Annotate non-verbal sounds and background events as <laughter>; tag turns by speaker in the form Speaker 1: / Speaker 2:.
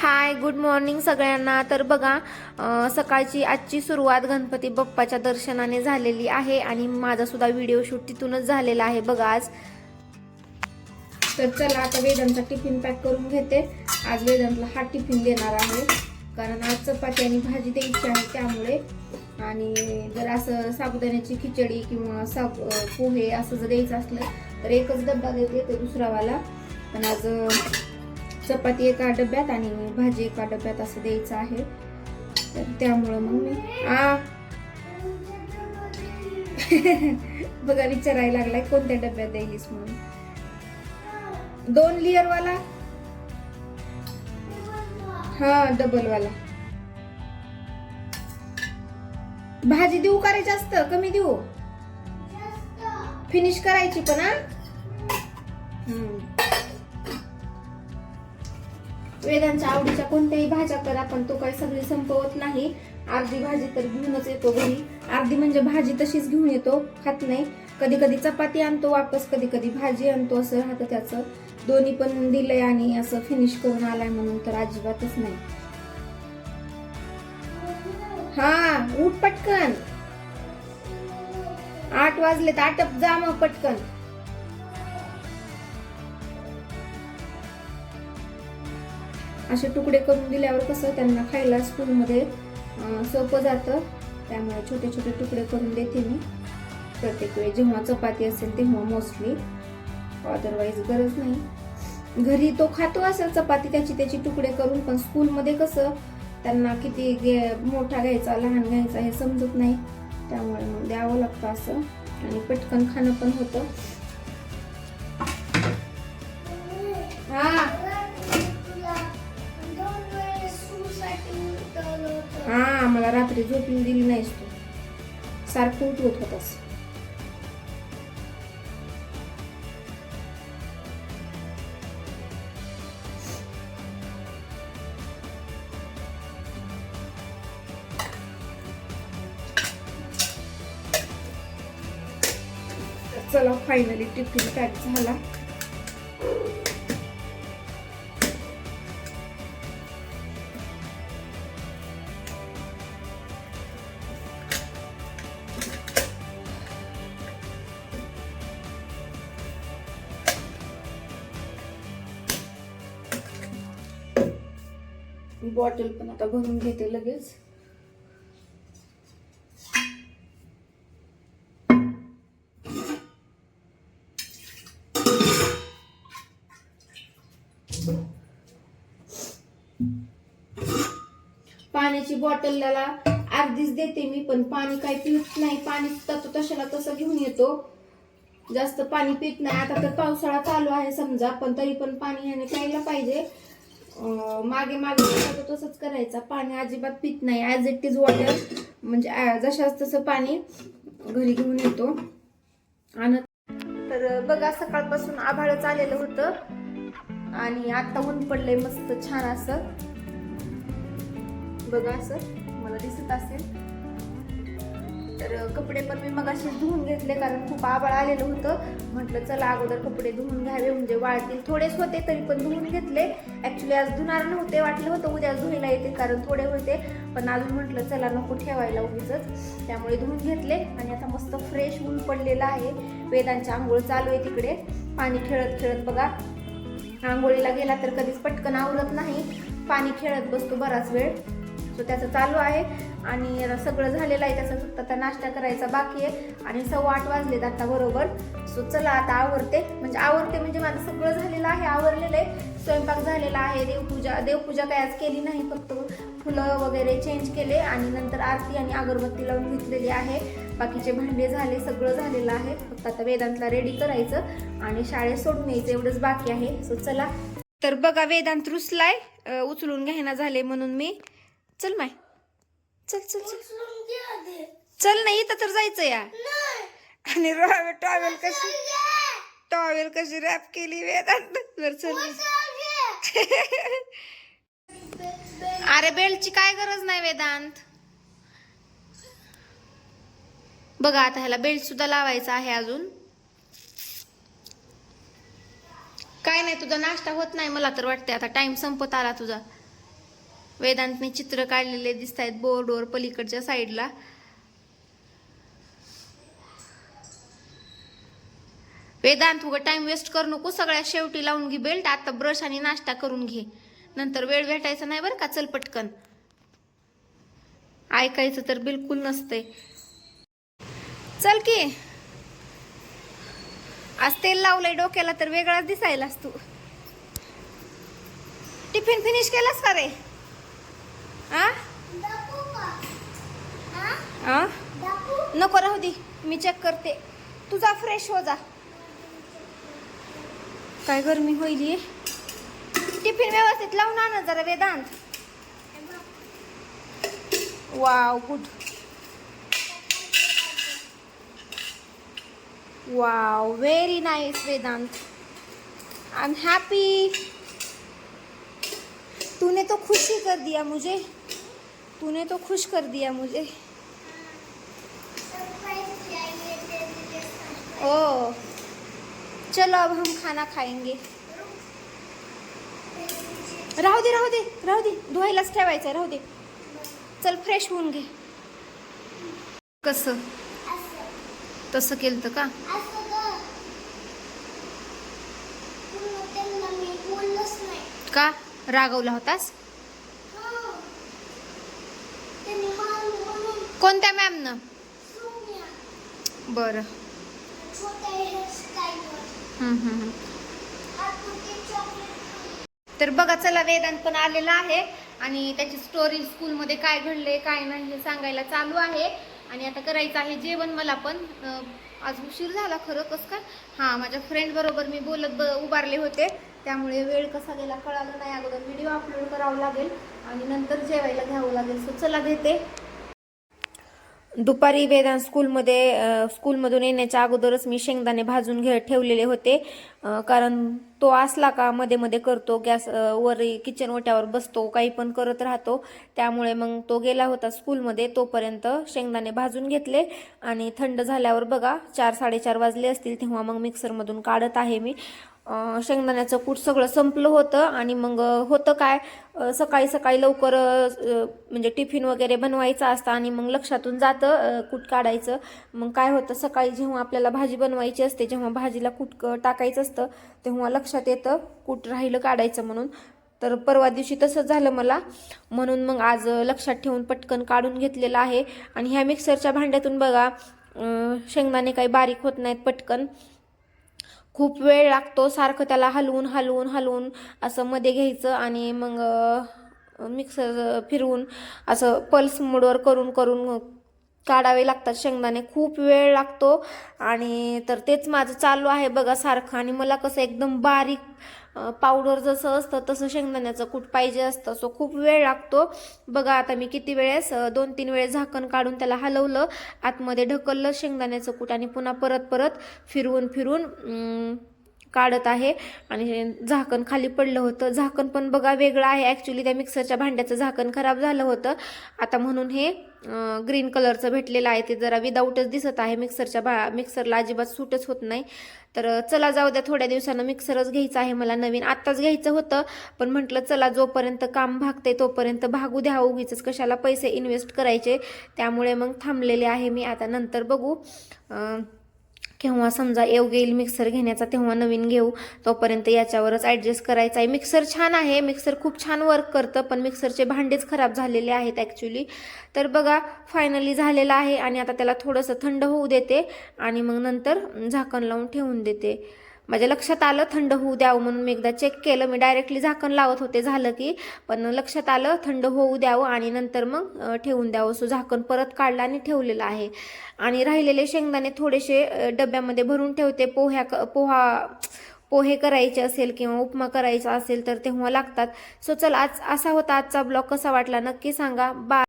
Speaker 1: Hi good morning सगळ्यांना. तर बघा सकाळची आजची सुरुवात गणपती बाप्पाच्या दर्शनाने झालेली आहे आणि माझा सुद्धा व्हिडिओ शूट तिथूनच झालेला आहे. बघा आज. तर चला आता वेदांचा टिफिन पॅक करून घेते. आज वेदांतला हा टिफिन देणार आहे. कारण आज चपाती आणि भाजी द्यायची आहे त्यामुळे. आणि जर असं साबुदाण्याची खिचडी किंवा साब पोहे असं जर द्यायचं असलं तर एकच डब्बा देते ते दुसरावाला पण आज चपाती एका डब्यात आणि भाजी एका डब्यात असं द्यायचं आहे. तर त्यामुळं मग मी आ! <laughs> बघा विचारायला लागलाय कोणत्या डब्यात द्यायलीस म्हणून? दोन लेअर वाला हा डबल वाला भाजी देऊ करायची असतं कमी देऊ? फिनिश करायची पण हा? हम्म. वेदांच्या आवडीच्या कोणत्याही भाज्या करा पण तो काही सगळी संपवत नाही. अर्धी भाजी तर घेऊनच येतो घरी. अर्धी म्हणजे भाजी तशीच घेऊन येतो खात नाही. कधी कधी चपाती आणतो वापस कधी कधी भाजी आणतो असं राहतं त्याचं. दोन्ही पण दिलंय आणि असं फिनिश करून आलाय म्हणून तर अजिबातच नाही. हा उठ पटकन. आठ वाजले तर आटप जा मग पटकन. असे तुकडे करून दिल्यावर कसं त्यांना खायला स्कूलमध्ये सोपं जातं. त्यामुळे छोटे छोटे तुकडे करून देते मी. प्रत्येक वेळी जेव्हा चपाती असेल तेव्हा मोस्टली अदरवाईज गरज नाही. घरी तो खातो असेल चपाती त्याची त्याची तुकडे करून पण स्कूलमध्ये कसं त्यांना किती गे- मोठा घ्यायचा लहान घ्यायचा हे समजत नाही. त्यामुळे मग द्यावं लागतं असं. आणि पटकन खाणं पण होतं. मला रात्री झोप येऊ दिली नाहीस तू. सारखं उठवत होतास. चला फायनली टिफिन पॅक झाला. बॉटल पण आता भरून घेते लगेच. पाण्याची बॉटल त्याला अर्धीच देते मी पण पाणी काय पित नाही. पाणी तो तशाला तसं घेऊन येतो. जास्त पाणी पित नाही. आता तर पावसाळा चालू आहे समजा पण तरी पण पाणी ह्याने प्यायला पाहिजे. मागे मागे तो तसंच करायचा. पाणी अजिबात पित नाही. ॲज इट इज वॉटर म्हणजे जशाच तसं पाणी घरी घेऊन येतो. आणि तर बघा सकाळपासून आभाळच आलेलं होतं. आणि आता ऊन पडलंय मस्त छान असं. बघा असं मला दिसत असेल. तर कपडे पण मी मग असे धुवून घेतले कारण खूप आबाळ आलेलं होतं. म्हटलं चला अगोदर कपडे धुवून घ्यावे म्हणजे वाळतील. थोडेच होते तरी पण धुवून घेतले. ॲक्च्युली आज धुणार नव्हते वाटलं होतं उद्या धुवायला येते कारण थोडे होते. पण अजून म्हटलं चला नको ठेवायला उगीच त्यामुळे धुवून घेतले आणि आता मस्त फ्रेश ऊन पडलेलं आहे. वेदांची आंघोळ चालू आहे तिकडे. पाणी खेळत खेळत बघा. आंघोळीला गेला तर कधीच पटकन आवरत नाही. पाणी खेळत बसतो बराच वेळ. तो त्याचं चालू आहे. आणि सगळं झालेलं आहे. त्याचा फक्त आता नाश्ता करायचा बाकी आहे. आणि सव्वा आठ वाजलेत आता बरोबर. सो चला आता आवरते. म्हणजे आवरते म्हणजे माझं सगळं झालेलं आहे. आवरलेलं आहे. स्वयंपाक झालेला आहे. देवपूजा देवपूजा काय आज केली नाही. फक्त फुलं वगैरे चेंज केले आणि नंतर आरती आणि अगरबत्ती लावून घेतलेली आहे. बाकीचे भांडे झाले सगळं झालेलं आहे. फक्त आता वेदांतला रेडी करायचं आणि शाळेत सोडून यायचं एवढंच बाकी आहे. सो चला. तर बघा वेदांत रुसलाय. उचलून घ्यायना झाले म्हणून मी. चल माय. चल चल चल. चल नाही इथं तर जायचं या. आणि टॉवेल कशी टॉवेल कशी रॅप केली वेदांत? बर चल. अरे बेल्टची काय गरज नाही वेदांत. बघा आता ह्याला बेल्ट सुद्धा लावायचा आहे अजून. काय नाही तुझा नाश्ता होत नाही मला तर वाटते आता टाइम संपत आला तुझा. वेदांतने चित्र काढलेले दिसत आहेत बोर्डवर पलीकडच्या साईडला. वेदांत उगा टाइम वेस्ट करू नको सगळ्या शेवटी लावून घे बेल्ट आता ब्रश आणि नाश्ता करून घे. नंतर वेळ भेटायचा नाही बरं का चल पटकन. ऐकायचं तर बिलकुल नसतंय. चल की. आज तेल लावलंय डोक्याला तर वेगळाच दिसायलास तू. टिफिन फिनिश केलास का रे? आ नको राहू दे मी चेक करते. तुझा फ्रेश हो जा. काय गरमी होईल? टिफिन व्यवस्थित लावून आण जरा Vedant. Wow good wow very nice Vedant. I am happy तूने तो खुशी कर दिया मुझे. तूने तो खुश कर दिया मुझे। ओ चलो अब हम खाना खाएंगे। राहू दे राहू दे राहू दे धुवायलाच ठेवायचं राहू दे। चल फ्रेश होऊन घे। कसं? तसं केलं तर का? का? रागवला होतास? कोणत्या मॅमनं बरं. तर बघा चला वेदांत पण आलेला आहे. आणि त्याची स्टोरी स्कूलमध्ये काय घडले काय नाही हे सांगायला चालू आहे. आणि आता करायचं आहे जेवण मला पण. आज उशीर झाला खरं कसं काय? हां माझ्या फ्रेंड बरोबर मी बोलत ब उभारले होते. त्यामुळे वेळ कसा गेला कळालं नाही. अगोदर व्हिडिओ अपलोड करावं लागेल. आणि नंतर जेवायला घ्यावं लागेल. सो चला घेते. दुपारी वेदांत स्कूलमध्ये स्कूलमधून येण्याच्या अगोदरच मी शेंगदाणे भाजून घे ठेवलेले होते. कारण तो असला का मध्ये मध्ये करतो गॅस वर किचन ओट्यावर बसतो काही पण करत राहतो. त्यामुळे मग तो गेला होता स्कूलमध्ये तोपर्यंत शेंगदाणे भाजून घेतले. आणि थंड झाल्यावर बघा चार साडेचार वाजले असतील तेव्हा मग मिक्सरमधून काढत आहे मी. शेंगदाण्याचं कूट सगळं संपलं होतं आणि मग होतं काय? सकाळी सकाळी लवकर म्हणजे टिफिन वगैरे बनवायचं असतं आणि मग लक्षातून जातं कूट काढायचं. मग काय होतं? सकाळी जेव्हा आपल्याला भाजी बनवायची असते जेव्हा भाजीला कूट टाकायचं असतं तेव्हा लक्षात येतं कूट राहिलं काढायचं म्हणून. तर परवा दिवशी तसंच झालं मला. म्हणून मग आज लक्षात ठेवून पटकन काढून घेतलेलं आहे. आणि ह्या मिक्सरच्या भांड्यातून बघा शेंगदाणे काही बारीक होत नाहीत पटकन. खूप वेळ लागतो सारखं त्याला हलवून हलवून हलवून असं मध्ये घ्यायचं आणि मग मिक्सर फिरवून असं पल्स मोडवर करून करून काढावे लागतात शेंगदाणे. खूप वेळ लागतो आणि तर तेच माझं चालू आहे बघा सारखं. आणि मला कसं एकदम बारीक पावडर जसं असतं तसं शेंगदाण्याचं कूट पाहिजे असतं. सो खूप वेळ लागतो. बघा आता मी किती वेळेस दोन तीन वेळेस झाकण काढून त्याला हलवलं. आतमध्ये ढकललं शेंगदाण्याचं कूट आणि पुन्हा परत परत फिरवून फिरून काढत आहे. आणि झाकण खाली पडलं होतं. झाकण पण बघा वेगळं आहे. ॲक्च्युली त्या मिक्सरच्या भांड्याचं झाकण खराब झालं होतं. आता म्हणून हे ग्रीन कलरचं भेटलेलं आहे. ते जरा विदाऊटच दिसत आहे. मिक्सरच्या भा मिक्सरला अजिबात सूटच होत नाही. तर चला जाऊ द्या. थोड्या दिवसानं मिक्सरच घ्यायचं आहे मला नवीन. आत्ताच घ्यायचं होतं. पण म्हटलं चला जोपर्यंत काम भागते तोपर्यंत भागू द्या. उगीच कशाला पैसे इन्व्हेस्ट करायचे? त्यामुळे मग थांबलेले आहे मी. आता नंतर बघू. केव्हा समजा येऊ येईल मिक्सर घेण्याचा तेव्हा नवीन घेऊ. तोपर्यंत याच्यावरच ॲडजस्ट करायचं आहे. मिक्सर छान आहे. मिक्सर खूप छान वर्क करतं पण मिक्सरचे भांडेच खराब झालेले आहेत ॲक्च्युली तर बघा फायनली झालेलं आहे आणि आता त्याला थोडंसं थंड होऊ देते आणि मग नंतर झाकण लावून ठेवून देते. माझ्या लक्षात आलं थंड होऊ द्यावं म्हणून मी एकदा चेक केलं. मी डायरेक्टली झाकण लावत होते झालं की पण लक्षात आलं थंड होऊ द्यावं आणि नंतर मग ठेवून द्यावं. सो झाकण परत काढलं आणि ठेवलेलं आहे. आणि राहिलेले शेंगदाणे थोडेसे डब्यामध्ये भरून ठेवते. पोह्या क- पोहा पोहे करायचे असेल किंवा उपमा करायचा असेल तर तेव्हा लागतात. सो चल आज असा होता आजचा ब्लॉग. कसा वाटला नक्की सांगा. बा